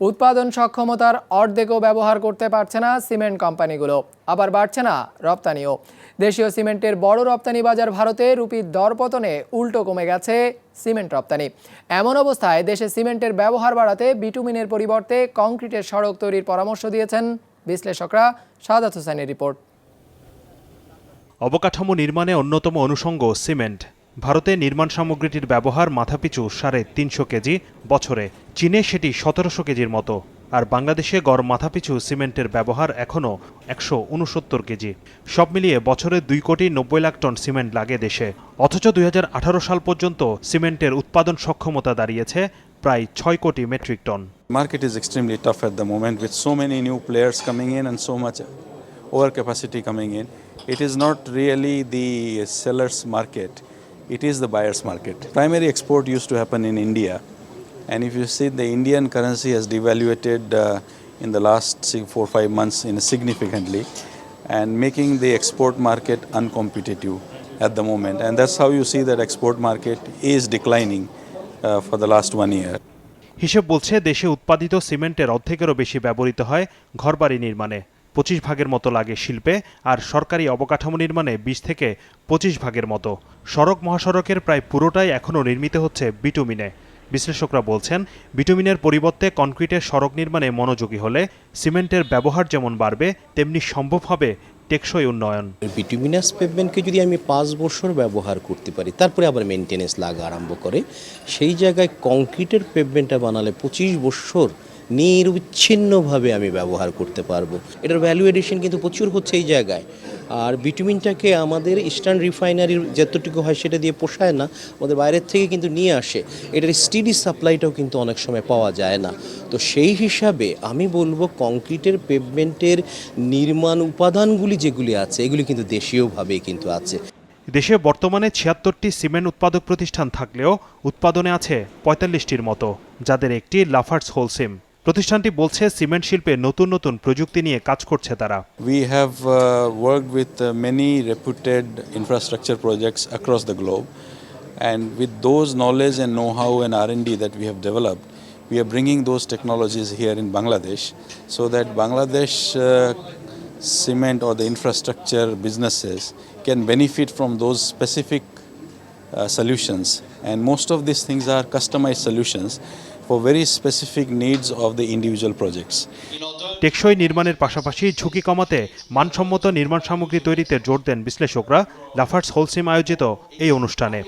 উৎপাদন সক্ষমতার অর্ধেকও ব্যবহার করতে পারছে না সিমেন্ট কোম্পানিগুলো। আবার বাড়ছে না রপ্তানিও। দেশীয় সিমেন্টের বড় রপ্তানি বাজার ভারতে রুপির দরপতনে উল্টো কমে গেছে সিমেন্ট রপ্তানি। এমন অবস্থায় দেশে সিমেন্টের ব্যবহার বাড়াতে বিটুমিনের পরিবর্তে কংক্রিটের সড়ক তৈরির পরামর্শ দিয়েছেন বিশ্লেষকরা সাদাত হোসেনের রিপোর্ট। অবকাঠামো নির্মাণে অন্যতম অনুষঙ্গ সিমেন্ট। ভারতে নির্মাণ সামগ্রীটির ব্যবহার মাথাপিছু সাড়ে তিনশো কেজি বছরে চীনে সেটি সতেরোশো কেজির মতো। আর বাংলাদেশে গড় মাথাপিছু সিমেন্টের ব্যবহার এখনও একশো উনসত্তর কেজি। সব মিলিয়ে বছরে দুই কোটি নব্বই লাখ টন সিমেন্ট লাগে দেশে। অথচ দুই হাজার আঠারো সাল পর্যন্ত সিমেন্টের উৎপাদন সক্ষমতা দাঁড়িয়েছে প্রায় ছয় কোটি metric ton. Market is is extremely tough the moment with so so new players players in in so much over capacity coming in it is not really the sellers market, it is the buyer's market. Primary export used to happen in India, and if you see the Indian currency has devaluated uh, in the last say, four five months in significantly, and making the export market uncompetitive at the moment. And that's how you see that export market is declining uh, for the last one year. হিসেব বলছে দেশে উৎপাদিত সিমেন্টের অর্ধেকেরও বেশি ব্যবহৃত হয় ঘরবাড়ি নির্মাণে পঁচিশ ভাগের মতো লাগে শিল্পে, আর সরকারি অবকাঠামো নির্মাণে বিশ থেকে পঁচিশ ভাগের মতো। সড়ক মহাসড়কের প্রায় পুরোটাই এখনও নির্মিত হচ্ছে বিটুমিনে। বিশ্লেষকরা বলছেন, বিটুমিনের পরিবর্তে কনক্রিটের সড়ক নির্মাণে মনোযোগী হলে সিমেন্টের ব্যবহার যেমন বাড়বে, তেমনি সম্ভব হবে টেকসই উন্নয়ন। বিটুমিনাস পেভমেন্টকে যদি আমি পাঁচ বছর ব্যবহার করতে পারি, তারপরে আবার মেনটেনেন্স লাগা আরম্ভ করে, সেই জায়গায় কংক্রিটের পেভমেন্টটা বানালে পঁচিশ বছর নিরবিচ্ছিন্নভাবে আমি ব্যবহার করতে পারব। এটার ভ্যালু এডিশন কিন্তু প্রচুর হচ্ছে এই জায়গায়। আর বিটুমিনটাকে আমাদের ইস্টার্ন রিফাইনারির যতটুকু হয় সেটা দিয়ে পোষায় না, আমাদের বাইরের থেকে কিন্তু নিয়ে আসে। এটার স্টিডি সাপ্লাইটাও কিন্তু অনেক সময় পাওয়া যায় না। তো সেই হিসাবে আমি বলব কংক্রিটের পেভমেন্টের নির্মাণ উপাদানগুলি যেগুলি আছে, এগুলি কিন্তু দেশীয়ভাবেই কিন্তু আছে। দেশে বর্তমানে ছিয়াত্তরটি সিমেন্ট উৎপাদক প্রতিষ্ঠান থাকলেও উৎপাদনে আছে পঁয়তাল্লিশটির মতো, যাদের একটি লাফার্স হোলসিম প্রতিষ্ঠানটি বলছে সিমেন্ট শিল্পে নতুন নতুন প্রযুক্তি নিয়ে কাজ করছে তারা। We have work with many reputed infrastructure projects across the globe and with those knowledge and know how and R and D that we have developed we are bringing those technologies here in Bangladesh so that Bangladesh cement or the infrastructure businesses can benefit from those specific solutions and most of this things are customise solutions for very specific needs of the individual projects. টেকসই নির্মাণের পাশাপাশি ঝুঁকি কমাতে মানসম্মত নির্মাণ সামগ্রী তৈরিতে জোর দেন বিশ্লেষকরা, লাফার্স হোলসিম আয়োজিত এই অনুষ্ঠানে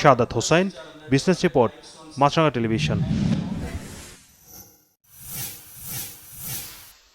Sadat Hossain business report Maasranga television